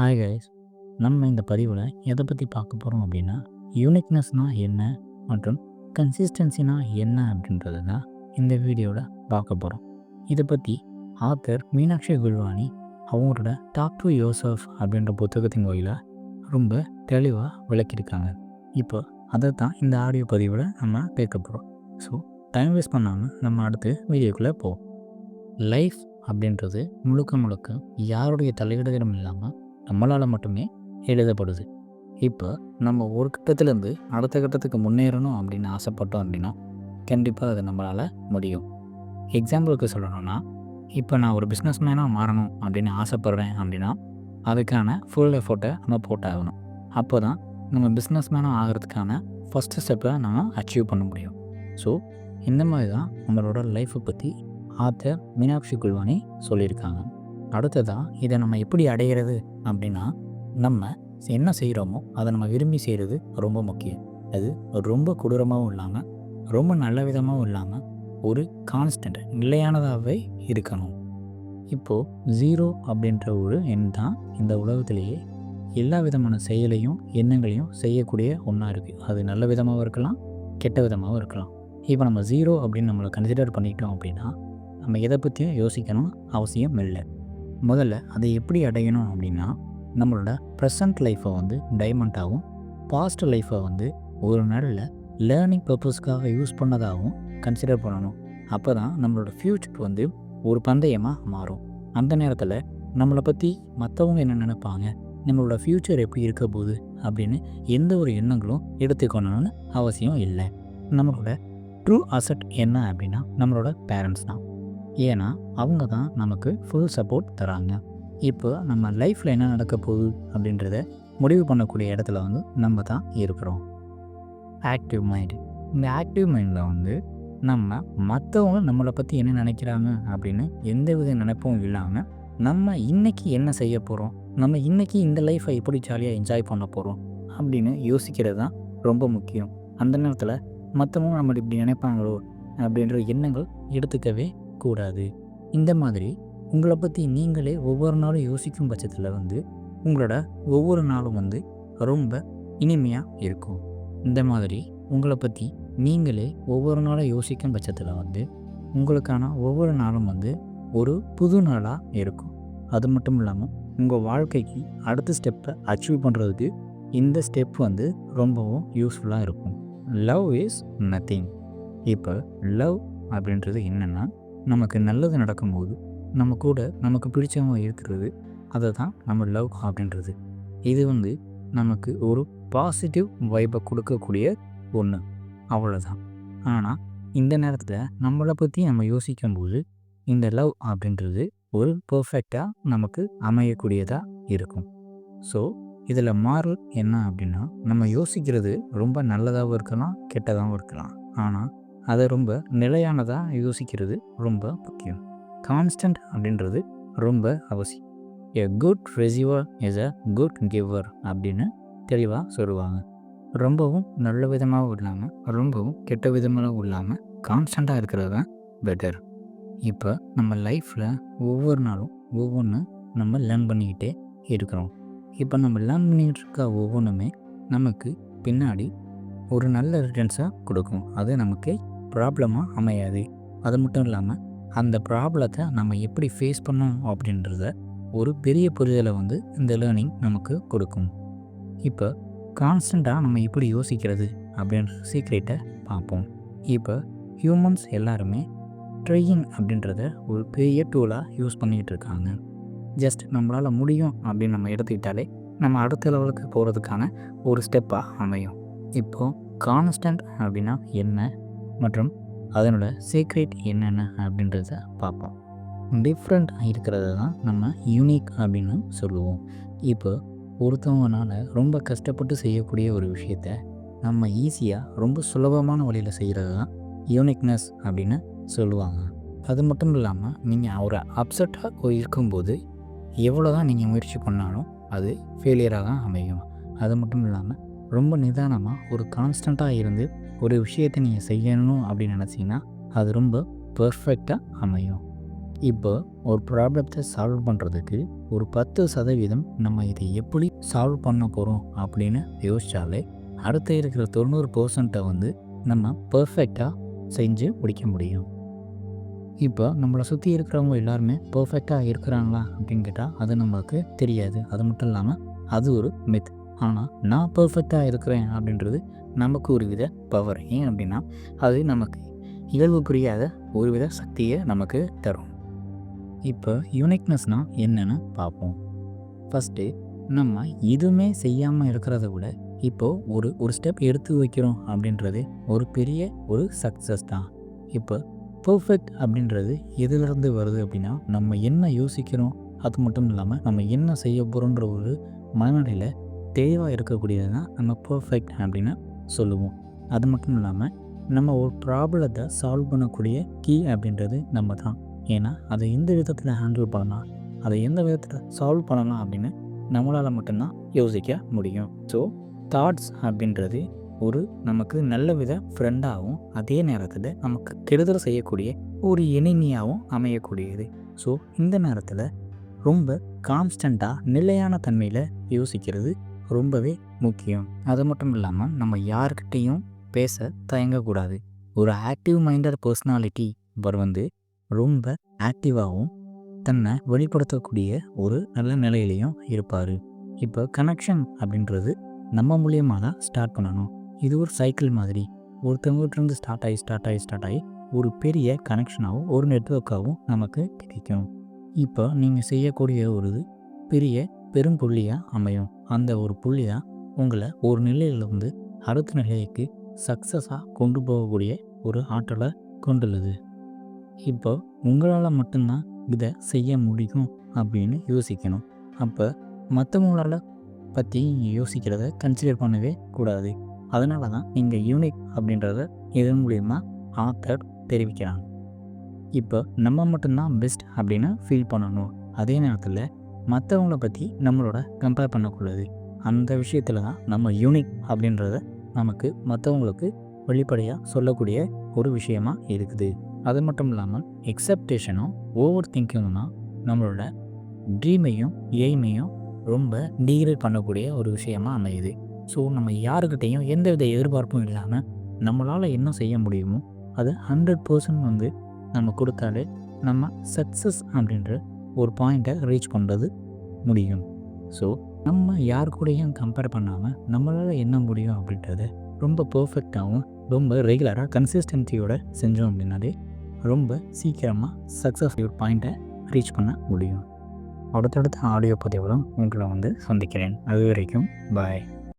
Hi guys நம்ம இந்த பதிவில் எதை பற்றி பார்க்க போகிறோம் அப்படின்னா யூனிக்னஸ்னால் என்ன மற்றும் கன்சிஸ்டன்சினா என்ன அப்படின்றது தான் இந்த வீடியோவில் பார்க்க போகிறோம் இதை பற்றி ஆத்தர் மீனாட்சி குல்வானி அவங்களோட டாக் டு யோசஃப் அப்படின்ற புத்தகத்தின் வழியில் ரொம்ப தெளிவாக விளக்கியிருக்காங்க. இப்போ அதை தான் இந்த ஆடியோ பதிவில் நம்ம கேட்க போகிறோம் ஸோ டைம் வேஸ்ட் பண்ணாமல் நம்ம அடுத்து வீடியோக்குள்ளே போவோம். லைஃப் அப்படின்றது முழுக்க முழுக்க யாருடைய தலையிடுதலும் இல்லாமல் நம்மளால் மட்டுமே எழுதப்படுது. இப்போ நம்ம ஒரு கட்டத்துலேருந்து அடுத்த கட்டத்துக்கு முன்னேறணும் அப்படின்னு ஆசைப்பட்டோம் அப்படின்னா கண்டிப்பாக அது நம்மளால் முடியும். எக்ஸாம்பிளுக்கு சொல்லணும்னா இப்போ நான் ஒரு பிஸ்னஸ் மேனாக மாறணும் அப்படின்னு ஆசைப்பட்றேன் அப்படின்னா அதுக்கான ஃபுல் எஃபோர்ட்டை நம்ம போட்டாகணும். அப்போ தான் நம்ம பிஸ்னஸ் மேனாக ஆகிறதுக்கான ஃபஸ்ட்டு ஸ்டெப்பை நம்ம அச்சீவ் பண்ண முடியும். ஸோ இந்த மாதிரி தான் நம்மளோட லைஃப்பை பற்றி ஆத்தர் மீனாட்சி குல்வானி சொல்லியிருக்காங்க. அடுத்ததாக இதை நம்ம எப்படி அடையிறது? அப்படின்னா நம்ம என்ன செய்கிறோமோ அதை நம்ம விரும்பி செய்கிறது ரொம்ப முக்கியம். அது ரொம்ப கொடூரமாகவும் இல்லாமல் ரொம்ப நல்ல விதமாகவும் இல்லாமல் ஒரு கான்ஸ்டன்ட் நிலையானதாகவே இருக்கணும். இப்போது ஜீரோ அப்படின்ற ஒரு எண் தான் இந்த உலகத்திலேயே எல்லா விதமான செயலையும் எண்ணங்களையும் செய்யக்கூடிய ஒன்றா இருக்குது அது நல்ல விதமாகவும் இருக்கலாம் கெட்ட விதமாகவும் இருக்கலாம். இப்போ நம்ம ஜீரோ அப்படின்னு நம்மளை கன்சிடர் பண்ணிட்டோம் அப்படின்னா நம்ம எதை பற்றியும் யோசிக்கணும் அவசியம் இல்லை. முதல்ல அதை எப்படி அடையணும் அப்படின்னா நம்மளோட ப்ரெசண்ட் லைஃப்பை வந்து டைமண்டாகவும் பாஸ்ட் லைஃப்பை வந்து ஒரு நாளில் லேர்னிங் பர்பஸ்க்காக யூஸ் பண்ணதாகவும் கன்சிடர் பண்ணணும். அப்போ தான் நம்மளோட ஃப்யூச்சர் வந்து ஒரு பந்தயமாக மாறும். அந்த நேரத்தில் நம்மளை பற்றி மற்றவங்க என்ன நினைப்பாங்க? நம்மளோட ஃப்யூச்சர் எப்படி இருக்க போகுது? அப்படின்னு எந்த ஒரு எண்ணங்களும் எடுத்துக்கணும்னு அவசியம் இல்லை. நம்மளோட ட்ரூ அசட் என்ன அப்படின்னா நம்மளோட பேரண்ட்ஸ் தான். ஏன்னா அவங்க தான் நமக்கு ஃபுல் சப்போர்ட் தராங்க. இப்போ நம்ம லைஃப்பில் என்ன நடக்க போகுது அப்படின்றத முடிவு பண்ணக்கூடிய இடத்துல வந்து நம்ம தான் இருக்கிறோம். ஆக்டிவ் மைண்டு இந்த ஆக்டிவ் மைண்டில் வந்து நம்ம மற்றவங்க நம்மளை பற்றி என்ன நினைக்கிறாங்க அப்படின்னு எந்த வித நினைப்பும் இல்லாமல் நம்ம இன்றைக்கி என்ன செய்ய போகிறோம் நம்ம இன்றைக்கி இந்த லைஃப்பை எப்படி ஜாலியாக என்ஜாய் பண்ண போகிறோம் அப்படின்னு யோசிக்கிறது தான் ரொம்ப முக்கியம். அந்த நேரத்தில் மற்றவங்க நம்மளை இப்படி நினைப்பாங்களோ அப்படின்ற எண்ணங்கள் எடுத்துக்கவே கூடாது இந்த மாதிரி உங்களை பற்றி நீங்களே ஒவ்வொரு நாளும் யோசிக்கும் பட்சத்தில் வந்து உங்களோட ஒவ்வொரு நாளும் வந்து ரொம்ப இனிமையாக இருக்கும். இந்த மாதிரி உங்களை பற்றி நீங்களே ஒவ்வொரு நாளும் யோசிக்கும் பட்சத்தில் வந்து உங்களுக்கான ஒவ்வொரு நாளும் வந்து ஒரு புது நாளாக இருக்கும். அது மட்டும் இல்லாமல் உங்கள் வாழ்க்கைக்கு அடுத்த ஸ்டெப்பை அச்சீவ் பண்ணுறதுக்கு இந்த ஸ்டெப் வந்து ரொம்பவும் யூஸ்ஃபுல்லாக இருக்கும். லவ் இஸ் நத்திங் இப்போ லவ் அப்படின்றது என்னென்னா நமக்கு நல்லது நடக்கும்போது நம்ம கூட நமக்கு பிடிச்சவங்க இருக்கிறது அதை தான் நம்ம லவ் அப்படின்றது. இது வந்து நமக்கு ஒரு பாசிட்டிவ் வைப்பை கொடுக்கக்கூடிய ஒன்று அவ்வளோதான் ஆனால் இந்த நேரத்தில் நம்மளை பற்றி நம்ம யோசிக்கும்போது இந்த லவ் அப்படின்றது ஒரு பர்ஃபெக்டாக நமக்கு அமையக்கூடியதாக இருக்கும். ஸோ இதில் மாறல் என்ன அப்படின்னா நம்ம யோசிக்கிறது ரொம்ப நல்லதாகவும் இருக்கலாம் கெட்டதாகவும் இருக்கலாம். ஆனால் அதை ரொம்ப நிலையானதாக யோசிக்கிறது ரொம்ப முக்கியம். கான்ஸ்டன்ட் அப்படின்றது ரொம்ப அவசியம். A good receiver is a good giver அப்படின்னு தெளிவாக சொல்லுவாங்க. ரொம்பவும் நல்ல விதமாகவும் இல்லாமல் ரொம்பவும் கெட்ட விதமாகவும் இல்லாமல் கான்ஸ்டண்ட்டாக இருக்கிறது தான் பெட்டர் இப்போ நம்ம லைஃப்பில் ஒவ்வொரு நாளும் ஒவ்வொன்று நம்ம லேர்ன் பண்ணிக்கிட்டே இருக்கிறோம். இப்போ நம்ம லேர்ன் பண்ணிகிட்டு இருக்க ஒவ்வொன்றுமே நமக்கு பின்னாடி ஒரு நல்ல ரிட்டர்ன்ஸாக கொடுக்கும். அது நமக்கு ப்ராப்ளமாக அமையாது. அது மட்டும் இல்லாமல் அந்த ப்ராப்ளத்தை நம்ம எப்படி ஃபேஸ் பண்ணோம் அப்படின்றத ஒரு பெரிய புரிதலை வந்து இந்த லேர்னிங் நமக்கு கொடுக்கும். இப்போ கான்ஸ்டண்ட்டாக நம்ம எப்படி யோசிக்கிறது அப்படின்ற சீக்ரெட்டை பார்ப்போம். இப்போ ஹியூமன்ஸ் எல்லாருமே ட்ரையிங் அப்படின்றத ஒரு பெரிய டூலாக யூஸ் பண்ணிகிட்டு இருக்காங்க. ஜஸ்ட் நம்மளால் முடியும் அப்படின்னு நம்ம எடுத்துக்கிட்டாலே நம்ம அடுத்த லெவலுக்கு போகிறதுக்கான ஒரு ஸ்டெப்பாக அமையும். இப்போது கான்ஸ்டன்ட் அப்படின்னா என்ன? மற்றும் அதனோட சீக்ரெட் என்னென்ன அப்படின்றத பார்ப்போம். டிஃப்ரெண்ட் இருக்கிறத தான் நம்ம யூனிக் அப்படின்னு சொல்லுவோம். இப்போ ஒருத்தவங்கனால ரொம்ப கஷ்டப்பட்டு செய்யக்கூடிய ஒரு விஷயத்த நம்ம ஈஸியாக ரொம்ப சுலபமான வழியில் செய்கிறது தான் யூனிக்னஸ் அப்படின்னு சொல்லுவாங்க. அது மட்டும் இல்லாமல் நீங்கள் ஒரு அப்செட்டாக இருக்கும்போது எவ்வளோ தான் நீங்கள் முயற்சி பண்ணாலும் அது ஃபெயிலியராக தான் அமையும். அது மட்டும் இல்லாமல் ரொம்ப நிதானமாக ஒரு கான்ஸ்டண்ட்டாக இருந்து ஒரு விஷயத்தை நீங்கள் செய்யணும் அப்படின்னு நினச்சிங்கன்னா அது ரொம்ப பர்ஃபெக்டாக அமையும். இப்போ ஒரு ப்ராப்ளத்தை சால்வ் பண்ணுறதுக்கு ஒரு பத்து சதவீதம் நம்ம இதை எப்படி சால்வ் பண்ண போகிறோம் அப்படின்னு யோசித்தாலே அடுத்த இருக்கிற தொண்ணூறு பர்சன்ட்டை வந்து நம்ம பர்ஃபெக்டாக செஞ்சு முடிக்க முடியும். இப்போ நம்மளை சுற்றி இருக்கிறவங்க எல்லாருமே பர்ஃபெக்டாக இருக்கிறாங்களா அப்படின்னு கேட்டால் அது நமக்கு தெரியாது. அது மட்டும் இல்லாமல் அது ஒரு மித் ஆனால் நான் பர்ஃபெக்டாக இருக்கிறேன் அப்படின்றது நமக்கு ஒரு வித பவர் ஏன் அப்படின்னா அது நமக்கு இயல்பு புரியாத ஒரு வித சக்தியை நமக்கு தரும். இப்போ யூனிக்னஸ்னால் என்னென்னு பார்ப்போம். ஃபஸ்ட்டு நம்ம எதுவுமே செய்யாமல் இருக்கிறத விட இப்போது ஒரு ஒரு ஸ்டெப் எடுத்து வைக்கிறோம் அப்படின்றது ஒரு பெரிய ஒரு சக்ஸஸ் தான். இப்போ பர்ஃபெக்ட் அப்படின்றது எதுலேருந்து வருது அப்படின்னா நம்ம என்ன யோசிக்கிறோம் அது மட்டும் இல்லாமல் நம்ம என்ன செய்ய போகிறோன்ற ஒரு மனநிலையில் தெளிவாக இருக்கக்கூடியது தான் நம்ம பர்ஃபெக்ட் அப்படின்னு சொல்லுவோம். அது மட்டும் இல்லாமல் நம்ம ஒரு ப்ராப்ளத்தை சால்வ் பண்ணக்கூடிய கீ அப்படின்றது நம்ம தான் ஏன்னா அதை எந்த விதத்தில் ஹேண்டில் பண்ணலாம் அதை எந்த விதத்தில் சால்வ் பண்ணலாம் அப்படின்னு நம்மளால் மட்டும்தான் யோசிக்க முடியும். ஸோ தாட்ஸ் அப்படின்றது ஒரு நமக்கு நல்ல வித ஃப்ரெண்டாகவும் அதே நேரத்தில் நமக்கு கெடுதல் செய்யக்கூடிய ஒரு எனிமியாகவும் அமையக்கூடியது. ஸோ இந்த நேரத்தில் ரொம்ப கான்ஸ்டண்ட்டாக நிலையான தன்மையில் யோசிக்கிறது ரொம்பவே முக்கியம். அது மட்டும் இல்லாமல் நம்ம யாருக்கிட்டேயும் பேச தயங்கக்கூடாது. ஒரு ஆக்டிவ் மைண்டட் பர்சனாலிட்டி அவர் வந்து ரொம்ப ஆக்டிவாகவும் தன்னை வெளிப்படுத்தக்கூடிய ஒரு நல்ல நிலையிலையும் இருப்பார். இப்போ கனெக்ஷன் அப்படின்றது நம்ம மூலியமாக தான் ஸ்டார்ட் பண்ணணும். இது ஒரு சைக்கிள் மாதிரி. ஒருத்தவங்கிட்டருந்து ஸ்டார்ட் ஆகி ஸ்டார்ட் ஆகி ஸ்டார்ட் ஆகி ஒரு பெரிய கனெக்ஷனாகவும் ஒரு நெட்ஒர்க்காகவும் நமக்கு கிடைக்கும். இப்போ நீங்கள் செய்யக்கூடிய ஒரு பெரிய பெரும் புள்ளியாக அமையும். அந்த ஒரு புள்ளி தான் உங்களை ஒரு நிலையிலிருந்து அடுத்த நிலைக்கு சக்ஸஸாக கொண்டு போகக்கூடிய ஒரு ஆற்றலை கொண்டுள்ளது. இப்போ உங்களால் மட்டும்தான் இதை செய்ய முடியும் அப்படின்னு யோசிக்கணும். அப்போ மற்றவங்களால் பற்றி யோசிக்கிறத கன்சிடர் பண்ணவே கூடாது. அதனால தான் இங்கே யூனிக் அப்படின்றத இதன் மூலயமா ஆத்தர் தெரிவிக்கிறாங்க. இப்போ நம்ம மட்டும்தான் பெஸ்ட் அப்படின்னு ஃபீல் பண்ணணும். அதே நேரத்தில் மற்றவங்கள பற்றி நம்மளோட கம்பேர் பண்ணக்கூடாது. அந்த விஷயத்தில் தான் நம்ம யூனிக் அப்படின்றத நமக்கு மற்றவங்களுக்கு வெளிப்படையாக சொல்லக்கூடிய ஒரு விஷயமா இருக்குது. அது மட்டும் இல்லாமல் எக்ஸப்டேஷனும் ஓவர் திங்கிங்னா நம்மளோட ட்ரீமையும் எய்மையும் ரொம்ப டீக்ரேட் பண்ணக்கூடிய ஒரு விஷயமாக அமையுது. ஸோ நம்ம யாருக்கிட்டேயும் எந்த வித எதிர்பார்ப்பும் இல்லாமல் நம்மளால் என்ன செய்ய முடியுமோ அது ஹண்ட்ரட் பர்சன்ட் வந்து நம்ம கொடுத்தாலே நம்ம சக்ஸஸ் அப்படின்ற ஒரு பாயிண்ட்டை ரீச் பண்ணுறது முடியும். ஸோ நம்ம யார் கூடயும் கம்பேர் பண்ணாமல் நம்மளால் என்ன முடியும் அப்படின்றத ரொம்ப பர்ஃபெக்டாகவும் ரொம்ப ரெகுலராக கன்சிஸ்டன்சியோடு செஞ்சோம் அப்படின்னாலே ரொம்ப சீக்கிரமாக சக்ஸஸ்ஃபுல் பாயிண்ட்டை ரீச் பண்ண முடியும். அடுத்தடுத்த ஆடியோ பதிவுகளும் உங்களை வந்து சந்திக்கிறேன். அது வரைக்கும் பாய்